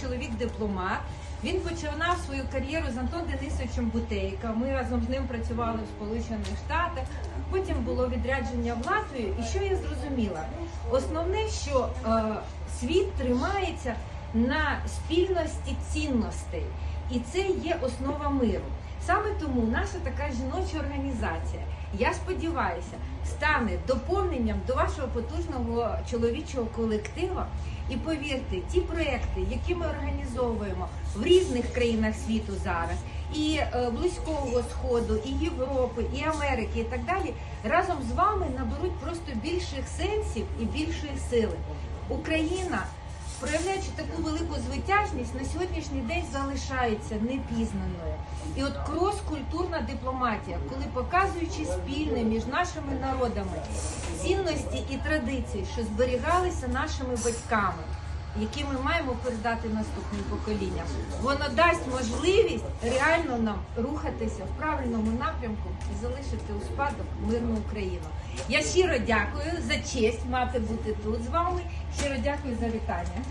чоловік дипломат. Він починав свою кар'єру з Антон Денисовичем Бутейка. Ми разом з ним працювали в Сполучених Штатах. Потім було відрядження в Латвію. І що я зрозуміла? Основне, що е, світ тримається на спільності цінностей, і це є основа миру. Саме тому наша така жіноча організація, я сподіваюся, стане доповненням до вашого потужного чоловічого колектива. І повірте, ті проекти, які ми організовуємо в різних країнах світу зараз, і е, Близького Сходу, і Європи, і Америки, і так далі, разом з вами наберуть просто більших сенсів і більшої сили. Україна проявляючи таку велику звитяжність, на сьогоднішній день залишається непізнаною. І от крос-культурна дипломатія, коли показуючи спільне між нашими народами цінності і традиції, що зберігалися нашими батьками, які ми маємо передати наступним поколінням, воно дасть можливість реально нам рухатися в правильному напрямку і залишити у спадок мирну Україну. Я щиро дякую за честь мати бути тут з вами. Щиро дякую за вітання.